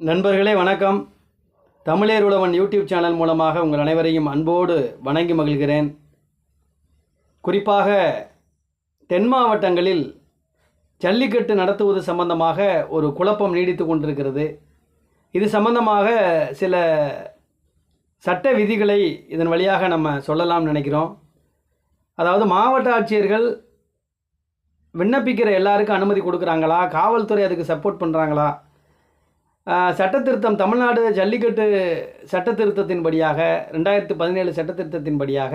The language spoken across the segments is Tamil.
நண்பர்களே வணக்கம். தமிழர் உழவன் யூடியூப் சேனல் மூலமாக உங்கள் அனைவரையும் அன்போடு வணங்கி மகிழ்கிறேன். குறிப்பாக தென் மாவட்டங்களில் ஜல்லிக்கட்டு நடத்துவது சம்பந்தமாக ஒரு குழப்பம் நீடித்து கொண்டிருக்கிறது. இது சம்பந்தமாக சில சட்ட விதிகளை இதன் வழியாக நம்ம சொல்லலாம் நினைக்கிறோம். அதாவது மாவட்ட ஆட்சியர்கள் விண்ணப்பிக்கிற எல்லாருக்கும் அனுமதி கொடுக்குறாங்களா? காவல்துறை அதுக்கு சப்போர்ட் பண்ணுறாங்களா சட்டத்திருத்தம் தமிழ்நாடு ஜல்லிக்கட்டு சட்டத்திருத்தத்தின்படியாக ரெண்டாயிரத்து பதினேழு சட்டத்திருத்தத்தின்படியாக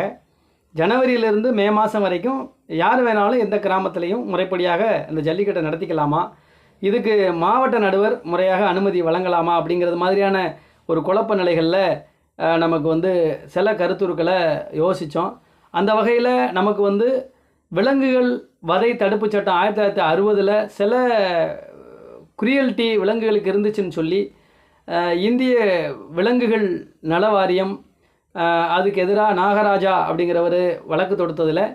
ஜனவரியிலிருந்து மே மாதம் வரைக்கும் யார் வேணாலும் எந்த கிராமத்துலேயும் முறைப்படியாக இந்த ஜல்லிக்கட்டை நடத்திக்கலாமா? இதுக்கு மாவட்ட நடுவர் முறையாக அனுமதி வழங்கலாமா? அப்படிங்கிறது மாதிரியான ஒரு குழப்ப நிலைகளில் நமக்கு வந்து சில கருத்துருக்களை யோசித்தோம் அந்த வகையில் நமக்கு வந்து விலங்குகள் வதை தடுப்புச் சட்டம் ஆயிரத்தி தொள்ளாயிரத்தி அறுபதில் சில குரியல்ட்டி விலங்குகளுக்கு இருந்துச்சுன்னு சொல்லி இந்திய விலங்குகள் நல வாரியம் அதுக்கு எதிராக நாகராஜா அப்படிங்கிறவர் வழக்கு தொடுத்ததில்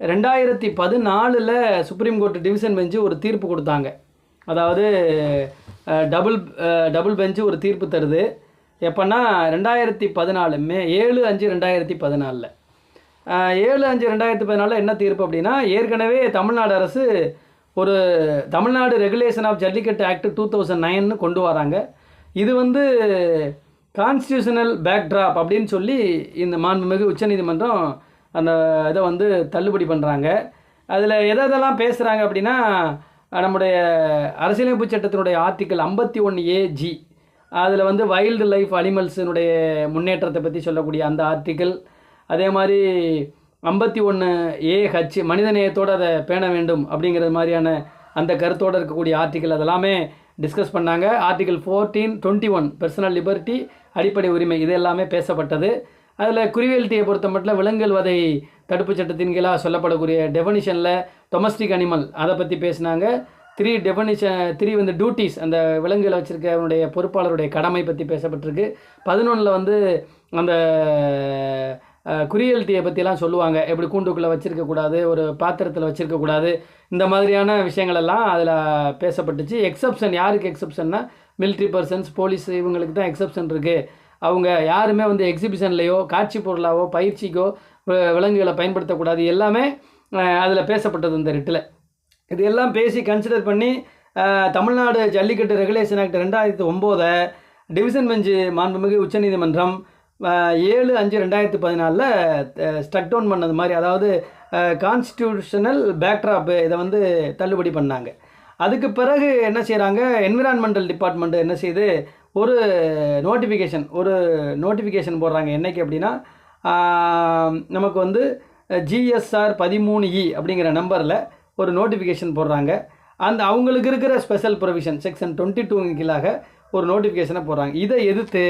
ரெண்டாயிரத்தி பதினாலில் சுப்ரீம் கோர்ட் டிவிஷன் பெஞ்சு ஒரு தீர்ப்பு கொடுத்தாங்க. அதாவது டபுள் டபுள் பெஞ்சு ஒரு தீர்ப்பு தருது. எப்போன்னா ரெண்டாயிரத்தி பதினாலு மே ஏழு அஞ்சு ரெண்டாயிரத்தி பதினாலில். ஏழு அஞ்சு ரெண்டாயிரத்தி பதினாலில் என்ன தீர்ப்பு அப்படின்னா ஏற்கனவே தமிழ்நாடு அரசு ஒரு Tamil Nadu regulation of Jallikattu act two thousand நைன்னு கொண்டு வராங்க. இது வந்து கான்ஸ்டியூஷனல் பேக்ட்ராப் அப்படின்னு சொல்லி இந்த மாண்புமிகு உச்சநீதிமன்றம் அந்த இதை வந்து தள்ளுபடி பண்ணுறாங்க அதில் எதை எதெல்லாம் பேசுகிறாங்க அப்படின்னா நம்முடைய அரசியலமைப்பு சட்டத்தினுடைய ஆர்டிக்கல் ஐம்பத்தி ஒன்று ஏஜி அதில் வந்து வைல்டு லைஃப் அனிமல்ஸினுடைய முன்னேற்றத்தை பற்றி சொல்லக்கூடிய அந்த ஆர்டிக்கல் அதே மாதிரி ஐம்பத்தி ஒன்று ஏ ஹச் மனிதநேயத்தோடு அதை பேண வேண்டும் அப்படிங்கிறது மாதிரியான அந்த கருத்தோடு இருக்கக்கூடிய ஆர்டிக்கல் அதெல்லாமே டிஸ்கஸ் பண்ணாங்க. Article fourteen twenty one personal liberty அடிப்படை உரிமை இது எல்லாமே பேசப்பட்டது. அதில் குருவியல்ட்டியை பொறுத்த மட்டும் விலங்குகள் வதை தடுப்புச் சட்டத்தின் கீழாக சொல்லப்படக்கூடிய டெஃபனிஷனில் டொமஸ்டிக் அனிமல் அதை பற்றி பேசினாங்க. த்ரீ டெஃபனிஷன் த்ரீ வந்து டியூட்டிஸ் அந்த விலங்குகளை வச்சுருக்க அவனுடைய பொறுப்பாளருடைய கடமை பற்றி பேசப்பட்டிருக்கு. பதினொன்றில் வந்து அந்த குறியல்ட்டியை பற்றிலாம் சொல்லுவாங்க. எப்படி கூண்டுக்குள்ளே வச்சுருக்கக்கூடாது ஒரு பாத்திரத்தில் வச்சுருக்கக்கூடாது இந்த மாதிரியான விஷயங்களெல்லாம் அதில் பேசப்பட்டுச்சு. எக்ஸப்ஷன் யாருக்கு எக்ஸப்ஷன்னா மிலிட்ரி பர்சன்ஸ் போலீஸ் இவங்களுக்கு தான் எக்ஸப்ஷன் இருக்குது அவங்க யாருமே வந்து எக்ஸிபிஷன்லேயோ காட்சி பொருளாவோ பயிற்சிக்கோ விலங்குகளை பயன்படுத்தக்கூடாது. எல்லாமே அதில் பேசப்பட்டது இந்த ரிட்டில். இது எல்லாம் பேசி கன்சிடர் பண்ணி தமிழ்நாடு ஜல்லிக்கட்டு ரெகுலேஷன் ஆக்ட் ரெண்டாயிரத்தி ஒம்போதை டிவிஷன் பெஞ்சு மாண்புமிகு உச்சநீதிமன்றம் ஏழு அஞ்சு ரெண்டாயிரத்தி பதினாலில் ஸ்டக் டவுன் பண்ணது மாதிரி அதாவது கான்ஸ்டியூஷனல் பேக்ட்ராப்பு இதை வந்து தள்ளுபடி பண்ணாங்க. அதுக்கு பிறகு என்ன செய்கிறாங்க என்விரான்மெண்டல் டிபார்ட்மெண்ட் என்ன செய்யுது ஒரு நோட்டிஃபிகேஷன் ஒரு நோட்டிஃபிகேஷன் போடுறாங்க. என்னைக்கு அப்படின்னா நமக்கு வந்து ஜிஎஸ்ஆர் பதிமூணு இ அப்படிங்கிற நம்பரில் ஒரு நோட்டிஃபிகேஷன் போடுறாங்க. அந்த அவங்களுக்கு இருக்கிற special provision section twenty two கீழாக ஒரு நோட்டிஃபிகேஷனை போடுறாங்க. இதை எதிர்த்து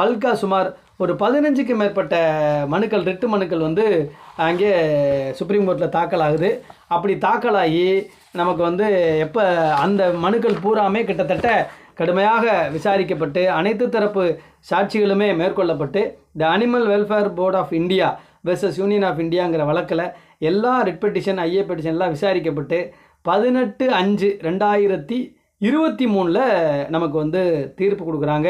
பல்கா சுமார் ஒரு பதினஞ்சுக்கு மேற்பட்ட மனுக்கள் ரிட்டு மனுக்கள் வந்து அங்கே சுப்ரீம் கோர்ட்டில் தாக்கல் ஆகுது அப்படி தாக்கலாகி நமக்கு வந்து எப்போ அந்த மனுக்கள் பூராமே கிட்டத்தட்ட கடுமையாக விசாரிக்கப்பட்டு அனைத்து தரப்பு சாட்சிகளுமே மேற்கொள்ளப்பட்டு the animal welfare board of India versus union of இந்தியாங்கிற வழக்கில் எல்லா ரிட் பெட்டிஷன் ஐஏ பெட்டிஷன்லாம் விசாரிக்கப்பட்டு பதினெட்டு அஞ்சு ரெண்டாயிரத்தி இருபத்தி மூணில் நமக்கு வந்து தீர்ப்பு கொடுக்குறாங்க.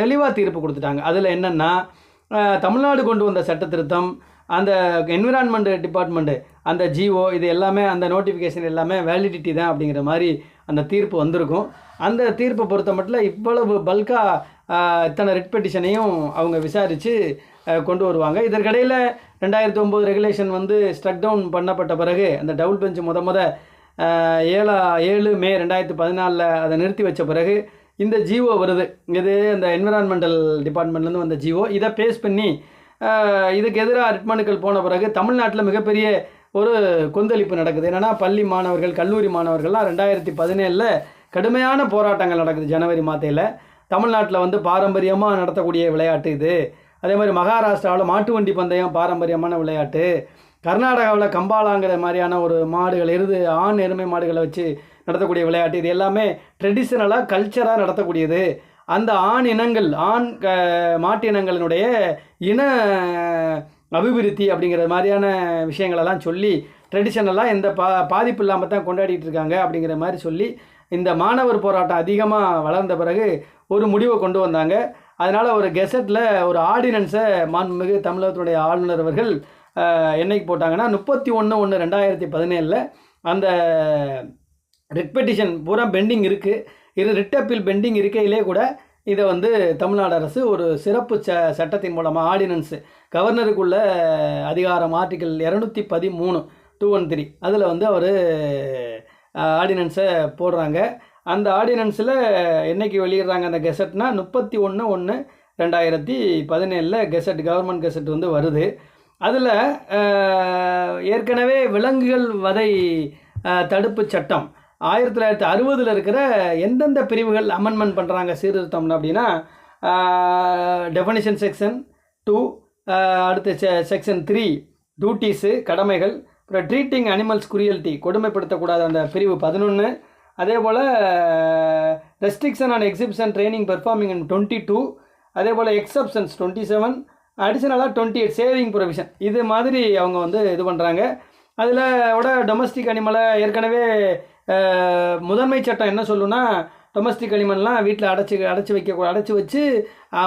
தெளிவாக தீர்ப்பு கொடுத்துட்டாங்க. அதில் என்னென்னா தமிழ்நாடு கொண்டு வந்த சட்ட திருத்தம் அந்த என்விரான்மெண்ட் டிபார்ட்மெண்ட்டு அந்த ஜிஓ இது எல்லாமே அந்த நோட்டிஃபிகேஷன் எல்லாமே வேலிடிட்டி தான் அப்படிங்கிற மாதிரி அந்த தீர்ப்பு வந்திருக்கும். அந்த தீர்ப்பை பொறுத்த மட்டும் இவ்வளவு பல்காக இத்தனை ரிட் பெட்டிஷனையும் அவங்க விசாரித்து கொண்டு வருவாங்க. இதற்கிடையில் ரெண்டாயிரத்தி ஒம்பது ரெகுலேஷன் வந்து ஸ்ட்ரக் டவுன் பண்ணப்பட்ட பிறகு அந்த டபுள் பெஞ்ச் முத முத ஏழா ஏழு மே ரெண்டாயிரத்தி பதினாலில் அதை நிறுத்தி வச்ச பிறகு இந்த ஜிஓ வருது. இது இந்த என்விரான்மெண்டல் டிபார்ட்மெண்ட்லேருந்து வந்த ஜிஓ. இதை பேஸ் பண்ணி இதுக்கு எதிராக ரிட்மனுக்கள் போன பிறகு தமிழ்நாட்டில் மிகப்பெரிய ஒரு கொந்தளிப்பு நடக்குது. என்னென்னா பள்ளி மாணவர்கள் கல்லூரி மாணவர்கள்லாம் ரெண்டாயிரத்தி பதினேழில் கடுமையான போராட்டங்கள் நடக்குது ஜனவரி மாதத்தில் தமிழ்நாட்டில் வந்து பாரம்பரியமாக நடத்தக்கூடிய விளையாட்டு இது. அதே மாதிரி மகாராஷ்டிராவில் மாட்டு வண்டி பந்தயம் பாரம்பரியமான விளையாட்டு. கர்நாடகாவில் கம்பாலாங்கிற மாதிரியான ஒரு மாடுகள் எருது ஆண் எருமை மாடுகளை வச்சு நடத்தக்கூடிய விளையாட்டு. இது எல்லாமே ட்ரெடிஷ்னலாக கல்ச்சராக நடத்தக்கூடியது. அந்த ஆண் இனங்கள் ஆண் க மாட்டு இனங்களினுடைய இன அபிவிருத்தி அப்படிங்கிற மாதிரியான விஷயங்களெல்லாம் சொல்லி ட்ரெடிஷ்னலாக எந்த பா பாதிப்பு இல்லாமல் தான் கொண்டாடிட்டு இருக்காங்க அப்படிங்கிற மாதிரி சொல்லி இந்த மாணவர் போராட்டம் அதிகமாக வளர்ந்த பிறகு ஒரு முடிவை கொண்டு வந்தாங்க. அதனால் ஒரு கெசட்டில் ஒரு ஆர்டினன்ஸை மாண்புமிகு தமிழகத்தினுடைய ஆளுநர் அவர்கள் என்னைக்கு போட்டாங்கன்னா முப்பத்தி ஒன்று ஒன்று ரெண்டாயிரத்தி பதினேழில் அந்த ரிட் பெட்டிஷன் பூரா பெண்டிங் இருக்குது இரு ரிட் அப்பீல் பெண்டிங் இருக்கையிலே கூட இதை வந்து தமிழ்நாடு அரசு ஒரு சிறப்பு ச சட்டத்தின் மூலமாக ஆர்டினன்ஸு கவர்னருக்குள்ள அதிகாரம் ஆர்டிக்கல் இரநூத்தி பதிமூணு டூ ஒன் த்ரீ அதில் வந்து அவர் ஆர்டினன்ஸை போடுறாங்க. அந்த ஆர்டினன்ஸில் என்னைக்கு வெளியிடுறாங்க அந்த கெசட்னா முப்பத்தி ஒன்று ஒன்று ரெண்டாயிரத்தி பதினேழில் கெசட் கவர்மெண்ட் கெசட் வந்து வருது. அதில் ஏற்கனவே விலங்குகள் வதை தடுப்பு சட்டம் ஆயிரத்தி தொள்ளாயிரத்தி அறுபதில் இருக்கிற எந்தெந்த பிரிவுகள் அமெண்ட்மெண்ட் பண்ணுறாங்க சீர்திருத்தம்னு அப்படின்னா டெஃபனிஷன் செக்ஷன் டூ அடுத்து செ செக்ஷன் த்ரீ டியூட்டிஸு கடமைகள் அப்புறம் ட்ரீட்டிங் அனிமல்ஸ் குரியல்ட்டி கொடுமைப்படுத்தக்கூடாத அந்த பிரிவு பதினொன்று அதே போல் restriction and exhibition training performing in twenty two அதே போல் எக்ஸப்ஷன்ஸ் டுவெண்ட்டி செவன் அடிஷனலாக டுவெண்ட்டி எயிட் சேவிங் ப்ரொவிஷன் இது மாதிரி அவங்க வந்து இது பண்ணுறாங்க அதில் விட டொமஸ்டிக் அனிமலை ஏற்கனவே முதன்மை சட்டம் என்ன சொல்லுன்னா டொமஸ்டிக் களிமண்லாம் வீட்டில் அடைச்சி அடைச்சி வைக்க அடைச்சி வச்சு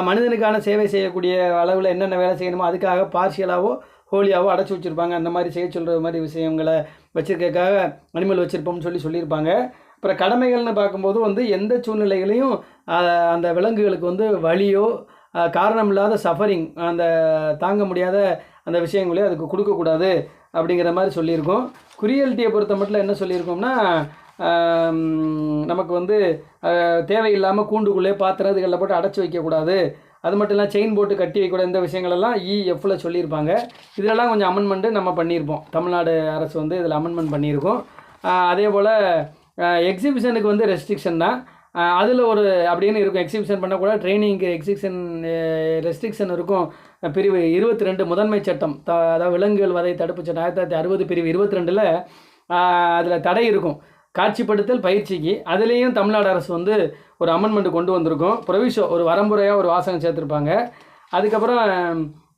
மனிதனுக்கான சேவை செய்யக்கூடிய அளவில் என்னென்ன வேலை செய்யணுமோ அதுக்காக பார்ஷியலாகவோ ஹோலியாவோ அடைச்சி வச்சுருப்பாங்க. அந்த மாதிரி செய்ய சொல்கிற மாதிரி விஷயங்களை வச்சுருக்கக்காக அனிமல் வச்சுருப்போம்னு சொல்லி சொல்லியிருப்பாங்க. அப்புறம் கடமைகள்னு பார்க்கும்போது வந்து எந்த சூழ்நிலைகளையும் அந்த விலங்குகளுக்கு வந்து வழியோ காரணம் காரணமில்லாத சஃபரிங் அந்த தாங்க முடியாத அந்த விஷயங்களையும் அதுக்கு கொடுக்கக்கூடாது. அப்படிங்கிற மாதிரி சொல்லியிருக்கோம். குரியல்ட்டியை பொறுத்த மட்டும் என்ன சொல்லியிருக்கோம்னா நமக்கு வந்து தேவையில்லாமல் கூண்டுக்குள்ளே பாத்திரம் இதுகளில் போட்டு அடைச்சி வைக்கக்கூடாது. அது மட்டும் இல்லாமல் செயின் போட்டு கட்டி வைக்கக்கூடாது. இந்த விஷயங்களெல்லாம் e, இஎஃப்ல சொல்லியிருப்பாங்க. இதெல்லாம் கொஞ்சம் அமெண்ட்மெண்ட்டு நம்ம பண்ணியிருப்போம். தமிழ்நாடு அரசு வந்து இதில் அமெண்ட்மெண்ட் பண்ணியிருக்கோம். அதே போல் எக்ஸிபிஷனுக்கு வந்து ரெஸ்ட்ரிக்ஷன் தான். அதில் ஒரு அப்படின்னு இருக்கும். எக்ஸிபிஷன் பண்ணக்கூடாது ட்ரைனிங்க்கு எக்ஸிபிஷன் ரெஸ்ட்ரிக்ஷன் இருக்கும். பிரிவு இருபத்தி ரெண்டு முதன்மை சட்டம். த அதாவது விலங்குகள் வதை தடுப்பு சட்டம். ஆயிரத்தி தொள்ளாயிரத்தி அறுபது பிரிவு இருபத்தி ரெண்டில் அதில் தடை இருக்கும். காட்சிப்படுத்தல் பயிற்சிக்கு. அதுலேயும் தமிழ்நாடு அரசு வந்து ஒரு அமெண்ட்மெண்ட் கொண்டு வந்திருக்கும். ப்ரொவிஷோ ஒரு வரம்புறையாக ஒரு வாசகம் சேர்த்துருப்பாங்க. அதுக்கப்புறம்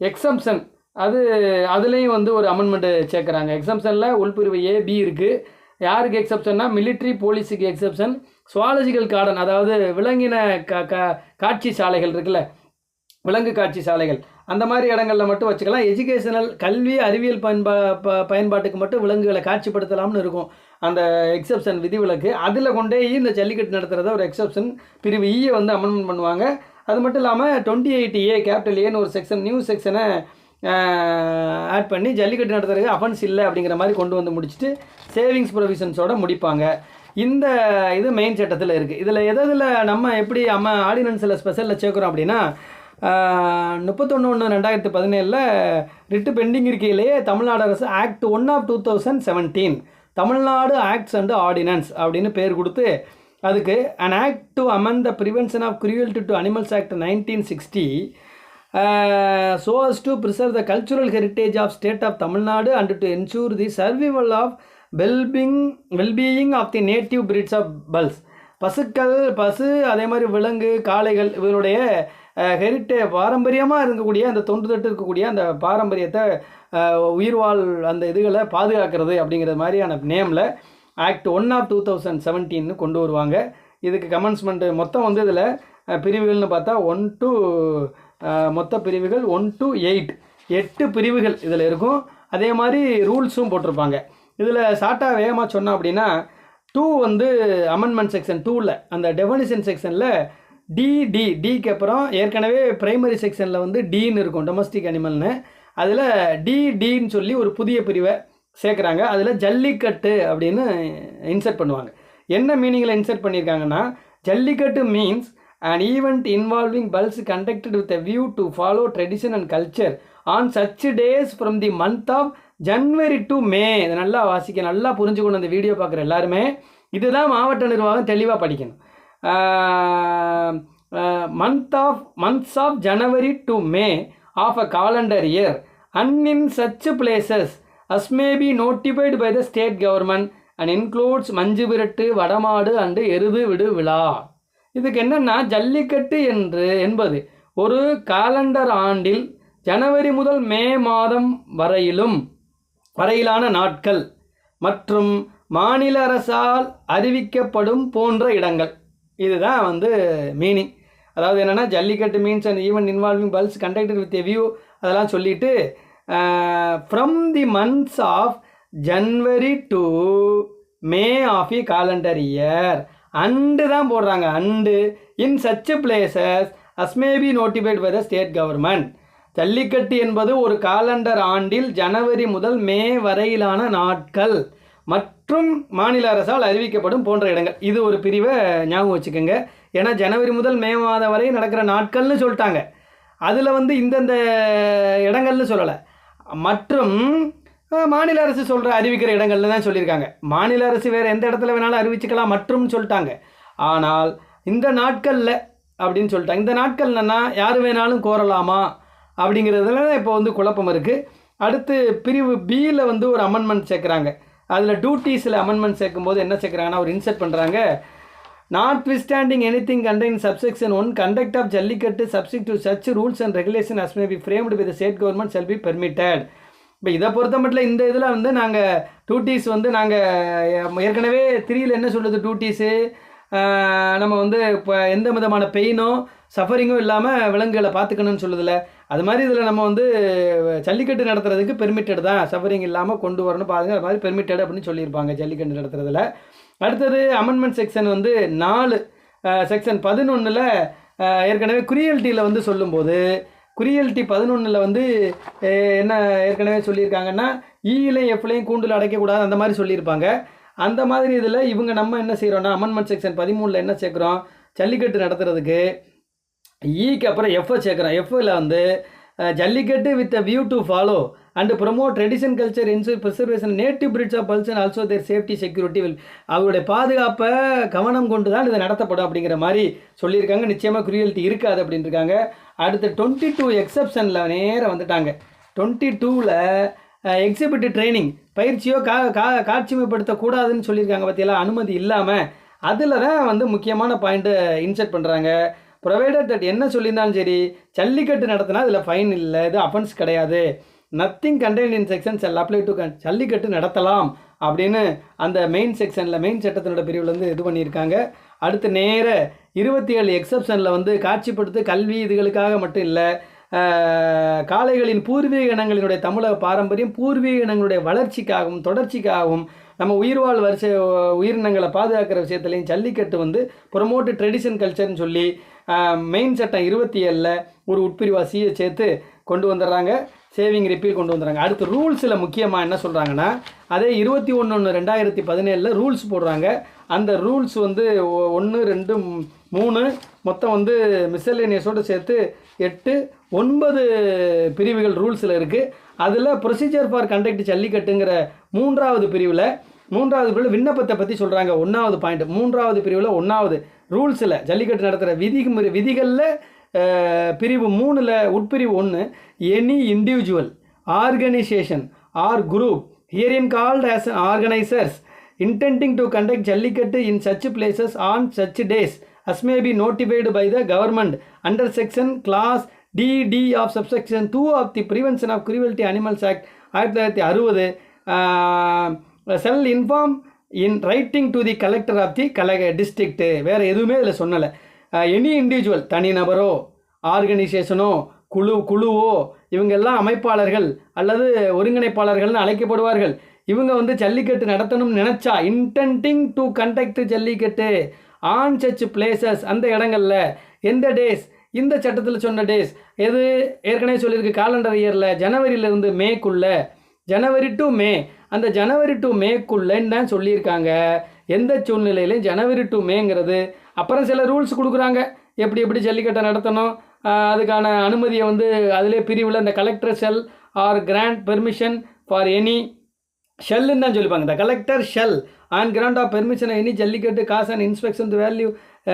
எக்ஸம்ஷன் அது அதுலேயும் வந்து ஒரு அமெண்ட்மெண்ட்டு சேர்க்குறாங்க. எக்ஸம்ஷனில் உள்பிரிவு ஏ பி இருக்குது யாருக்கு எக்ஸப்ஷன்னா மிலிட்ரி போலீஸுக்கு எக்ஸப்ஷன் சுவாலஜிக்கல் கார்டன் அதாவது விலங்கின க க காட்சி சாலைகள் இருக்குல்ல விலங்கு காட்சி சாலைகள். அந்த மாதிரி இடங்களில் மட்டும் வச்சுக்கலாம். எஜுகேஷனல் கல்வி அறிவியல் பயன்பா ப பயன்பாட்டுக்கு மட்டும் விலங்குகளை காட்சிப்படுத்தலாம்னு இருக்கும். அந்த எக்ஸப்ஷன் விதிவிலக்கு. அதில் கொண்டே இந்த ஜல்லிக்கட்டு நடத்துகிறத ஒரு எக்ஸப்ஷன் பிரிவு e ஈயை வந்து அமெண்ட்மெண்ட் பண்ணுவாங்க. அது மட்டும் இல்லாமல் டுவெண்ட்டி எயிட் ஏ கேபிட்டல் ஏன்னு ஒரு செக்ஷன் நியூ செக்ஷனை ஆட் பண்ணி ஜல்லிக்கட்டு நடத்துறதுக்கு அஃபன்ஸ் இல்லை அப்படிங்கிற மாதிரி கொண்டு வந்து முடிச்சுட்டு சேவிங்ஸ் ப்ரொவிஷன்ஸோட முடிப்பாங்க. இந்த இது மெயின் சட்டத்தில் இருக்குது இதில் எதில் நம்ம எப்படி அம்ம ஆர்டினன்ஸில் ஸ்பெஷலில் சேர்க்குறோம் அப்படின்னா முப்பத்தொன்று ஒன்று ரெண்டாயிரத்து பதினேழில் ரிட்டு பெண்டிங் இருக்கையிலேயே தமிழ்நாடு அரசு act one of two thousand seventeen Tamil Nadu acts and ordinance அப்படின்னு பேர் கொடுத்து அதுக்கு an act to amend the prevention of cruelty to animals act nineteen sixty so as to preserve the cultural heritage of state of Tamil Nadu and to ensure the survival of wellbeing wellbeing of the native breeds of bulls பசுக்கள் பசு அதே மாதிரி விலங்கு காளைகள் இவருடைய ஹெரிட்டே பாரம்பரியமாக இருக்கக்கூடிய அந்த தொன்று தொட்டு இருக்கக்கூடிய அந்த பாரம்பரியத்தை உயிர்வாழ் அந்த இதுகளை பாதுகாக்கிறது அப்படிங்கிற மாதிரியான நேமில் act one of two thousand செவன்டீன்னு கொண்டு வருவாங்க. இதுக்கு கமென்ஸ்மெண்ட்டு மொத்தம் வந்து இதில் பிரிவுகள்னு பார்த்தா ஒன் டு மொத்த பிரிவுகள் ஒன் டு எயிட் எட்டு பிரிவுகள் இதில் இருக்கும். அதே மாதிரி ரூல்ஸும் போட்டிருப்பாங்க. இதில் ஷார்ட்டாக வேகமாக சொன்னோம் அப்படின்னா டூ வந்து அமெண்ட்மெண்ட் செக்ஷன் டூவில் அந்த டெஃபனிஷன் செக்ஷனில் டிடி டிக்கு அப்புறம் ஏற்கனவே பிரைமரி செக்ஷனில் வந்து டின்னு இருக்கும் டொமஸ்டிக் அனிமல்னு அதில் டிடின்னு சொல்லி ஒரு புதிய பிரிவை சேர்க்குறாங்க. அதில் ஜல்லிக்கட்டு அப்படின்னு இன்சர்ட் பண்ணுவாங்க. என்ன மீனிங்கில் இன்சர்ட் பண்ணியிருக்காங்கன்னா Jallikattu means and event involving bulls conducted with a view to follow tradition and culture on such days from the month of January to May இதை நல்லா வாசிக்க நல்லா புரிஞ்சுக்கணும் இந்த வீடியோ பார்க்குற எல்லாருமே. இதுதான் மாவட்ட நிர்வாகம் தெளிவாக படிக்கணும். Month of months of January to May of a calendar year and in such places as may be notified by the state government and includes Manju Virattu Vadamadu and Eruthu விடு விழா இதுக்கு என்னென்னா ஜல்லிக்கட்டு என்று என்பது ஒரு காலண்டர் ஆண்டில் ஜனவரி முதல் மே மாதம் வரையிலும் வரையிலான நாட்கள் மற்றும் மாநில அரசால் அறிவிக்கப்படும் போன்ற இடங்கள். இதுதான் வந்து மீனிங் அதாவது என்னென்னா Jallikattu means and even involving bulls conducted with a view அதெல்லாம் சொல்லிட்டு from the months of January to May of a calendar year and தான் போடுறாங்க. And in such places as may be notified by the state government Jallikattu என்பது ஒரு காலண்டர் ஆண்டில் ஜனவரி முதல் மே வரையிலான நாட்கள் மற்றும் மாநில அரசால் அறிவிக்கப்படும் போன்ற இடங்கள். இது ஒரு பிரிவை ஞாபகம் வச்சுக்கோங்க. ஏன்னா ஜனவரி முதல் மே மாதம் வரை நடக்கிற நாட்கள்னு சொல்லிட்டாங்க. அதில் வந்து இந்தந்த இடங்கள்னு சொல்லலை. மற்றும் மாநில அரசு சொல்கிற அறிவிக்கிற இடங்கள்ல தான் சொல்லியிருக்காங்க. மாநில அரசு வேறு எந்த இடத்துல வேணாலும் அறிவிச்சுக்கலாம் மற்றும் சொல்லிட்டாங்க. ஆனால் இந்த நாட்களில் அப்படின்னு சொல்லிட்டாங்க. இந்த நாட்கள் யார் வேணாலும் கோரலாமா? அப்படிங்கிறதுல இப்போ வந்து குழப்பம் இருக்குது அடுத்து பிரிவு பியில் வந்து ஒரு அமெண்ட்மெண்ட் சேர்க்குறாங்க. அதில் டியூட்டிஸில் அமெண்ட்மெண்ட் சேர்க்கும்போது என்ன சேர்க்குறாங்கன்னா ஒரு இன்செர்ட் பண்ணுறாங்க notwithstanding anything contained subsection one conduct of Jallikattu subject to such rules and regulation as may be framed with state government shall be permitted இப்போ இதை பொறுத்த மட்டும் இந்த இதில் வந்து நாங்கள் டூட்டிஸ் வந்து நாங்கள் ஏற்கனவே திரியில் என்ன சொல்லுது டூட்டிஸு நம்ம வந்து இப்போ எந்த விதமான பெயினோ சஃபரிங்கும் இல்லாமல் விலங்குகளை பார்த்துக்கணும்னு சொல்லுதில்ல அது மாதிரி இதில் நம்ம வந்து ஜல்லிக்கட்டு நடத்துறதுக்கு பெர்மிட்டட் தான். சஃபரிங் இல்லாமல் கொண்டு வரணும் பாருங்க. அது மாதிரி பெர்மிட்டட் அப்படின்னு சொல்லியிருப்பாங்க ஜல்லிக்கட்டு நடத்துறதுல. அடுத்தது அமெண்ட்மெண்ட் செக்ஷன் வந்து நாலு செக்ஷன் பதினொன்றில் ஏற்கனவே குரியல்ட்டியில் வந்து சொல்லும்போது குரியல்ட்டி பதினொன்றில் வந்து என்ன ஏற்கனவே சொல்லியிருக்காங்கன்னா ஈயிலையும் எஃப்லையும் கூண்டில் அடைக்கக்கூடாது அந்த மாதிரி சொல்லியிருப்பாங்க. அந்த மாதிரி இதில் இவங்க நம்ம என்ன செய்கிறோன்னா அமெண்ட்மெண்ட் செக்ஷன் பதிமூணில் என்ன சேர்க்குறோம்? ஜல்லிக்கட்டு நடத்துறதுக்கு ஈக்கு அப்புறம் எஃப்ஐ சேர்க்குறோம். எஃப்ஐல வந்து Jallikattu with a view to follow and promote tradition culture ensure preservation native breeds of bulls and also their safety security will அவருடைய பாதுகாப்பை கவனம் கொண்டு தான் இது நடத்தப்படும் அப்படிங்கிற மாதிரி சொல்லியிருக்காங்க. நிச்சயமாக குரியல்ட்டி இருக்காது அப்படின்னு இருக்காங்க. அடுத்து டுவெண்ட்டி டூ எக்ஸப்ஷனில் நேராக வந்துட்டாங்க. டுவெண்ட்டி டூவில் எக்ஸிபிட் ட்ரைனிங் பயிற்சியோ கா கா காட்சிமைப்படுத்தக்கூடாதுன்னு சொல்லியிருக்காங்க பற்றியெல்லாம் அனுமதி இல்லாமல் அதில் தான் வந்து முக்கியமான பாயிண்ட்டு இன்செர்ட் பண்ணுறாங்க ப்ரொவைடர் தட் என்ன சொல்லியிருந்தாலும் சரி ஜல்லிக்கட்டு நடத்தினா அதில் ஃபைன் இல்லை இது அஃபென்ஸ் கிடையாது. Nothing contained in section shall apply to Jallikattu நடத்தலாம் அப்படின்னு அந்த மெயின் செக்ஷனில் மெயின் சட்டத்தினோட பிரிவில் வந்து இது பண்ணியிருக்காங்க. அடுத்து நேர இருபத்தி ஏழு எக்ஸப்ஷனில் வந்து காட்சிப்படுத்து கல்வி இதுகளுக்காக மட்டும் இல்லை காளைகளின் பூர்வீக இனங்களினுடைய தமிழக பாரம்பரியம் பூர்வீக இனங்களுடைய வளர்ச்சிக்காகவும் தொடர்ச்சிக்காகவும் நம்ம உயிர்வாழ் வரிசை உயிரினங்களை பாதுகாக்கிற விஷயத்துலையும் ஜல்லிக்கட்டு வந்து ப்ரொமோட்டு ட்ரெடிஷன் கல்ச்சர்னு சொல்லி மெயின் சட்டம் இருபத்தி ஏழில் ஒரு உட்பிரிவா சியை சேர்த்து கொண்டு வந்துடுறாங்க. சேவிங் ரிப்பீல் கொண்டு வந்துடுறாங்க. அடுத்து ரூல்ஸில் முக்கியமாக என்ன சொல்கிறாங்கன்னா அதே இருபத்தி ஒன்று ஒன்று ரெண்டாயிரத்தி பதினேழில் ரூல்ஸ் போடுறாங்க. அந்த ரூல்ஸ் வந்து ஒன்று ரெண்டு மூணு மொத்தம் வந்து மிஸ்சலேனியஸோடு சேர்த்து எட்டு ஒன்பது பிரிவுகள் ரூல்ஸில் இருக்குது அதில் ப்ரொசீஜர் ஃபார் கண்டக்ட் ஜல்லிக்கட்டுங்கிற மூன்றாவது பிரிவில் மூன்றாவது பிரிவில் விண்ணப்பத்தை பற்றி சொல்கிறாங்க ஒன்றாவது பாயிண்ட் மூன்றாவது பிரிவில் ஒன்றாவது ரூல்ஸில் ஜல்லிக்கட்டு நடத்துகிற விதி விதிகளில் பிரிவு மூணில் உட்பிரிவு ஒன்று any individual organisation or group herein called as organisers intending to conduct Jallikattu in such places on such days as may be notified by the government under section class dd of subsection 2 of the prevention of cruelty animals act ஆயிரத்தி தொள்ளாயிரத்தி அறுபது shall inform in writing to the collector of the கலக district வேறு எதுவுமே இதில் சொல்லலை. எனி இண்டிவிஜுவல் தனிநபரோ ஆர்கனைசேஷனோ குழு குழுவோ இவங்கெல்லாம் அமைப்பாளர்கள் அல்லது ஒருங்கிணைப்பாளர்கள்னு அழைக்கப்படுவார்கள். இவங்க வந்து ஜல்லிக்கட்டு நடத்தணும்னு நினச்சா intending to conduct Jallikattu. On such places அந்த இடங்களில். எந்த டேஸ் இந்த சட்டத்தில் சொன்ன டேஸ் எது? ஏற்கனவே சொல்லியிருக்கு காலண்டர் இயரில் ஜனவரியிலேருந்து மேக்குள்ளே. ஜனவரி டு மே. அந்த ஜனவரி டு மேக்குள்ளேன்னு தான் சொல்லியிருக்காங்க? எந்த சூழ்நிலையிலையும் ஜனவரி டு மேங்கிறது. அப்புறம் சில ரூல்ஸ் கொடுக்குறாங்க. எப்படி எப்படி ஜல்லிக்கட்டை நடத்தணும்? அதுக்கான அனுமதியை வந்து அதிலே பிரிவில் இந்த collector shall or grant permission for any ஷெல்லுன்னு தான் சொல்லிப்பாங்க. இந்த collector shall on grant of permission any Jallikattu காசு and inspection value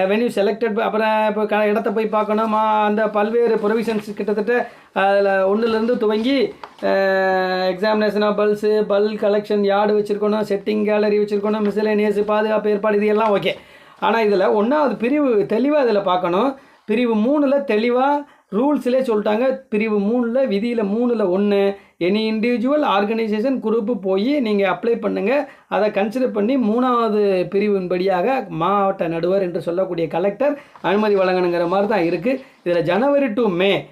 venue selected அப்புறம் இப்போ க இடத்த போய் பார்க்கணும். அந்த பல்வேறு ப்ரொவிஷன்ஸ் கிட்டத்தட்ட அதில் ஒன்றுலேருந்து துவங்கி examination of bulls bull collection yard வச்சுருக்கணும் செட்டிங் கேலரி வச்சுருக்கணும் மிசிலேனியஸ் பாதுகாப்பு ஏற்பாடு இது எல்லாம் ஓகே ஆனால் இதில் ஒன்றாவது பிரிவு தெளிவாக இதில் பார்க்கணும். பிரிவு மூணில் தெளிவாக ரூல்ஸ்லேயே சொல்லிட்டாங்க பிரிவு மூணில் விதியில் மூணில் ஒன்று எனி இண்டிவிஜுவல் ஆர்கனைசேஷன் குரூப்பு போய் நீங்கள் அப்ளை பண்ணுங்கள் அதை கன்சிடர் பண்ணி மூணாவது பிரிவின்படியாக மாவட்ட நடுவர் என்று சொல்லக்கூடிய கலெக்டர் அனுமதி வழங்கணுங்கிற மாதிரி தான் இருக்குது இதில் ஜனவரி டு மே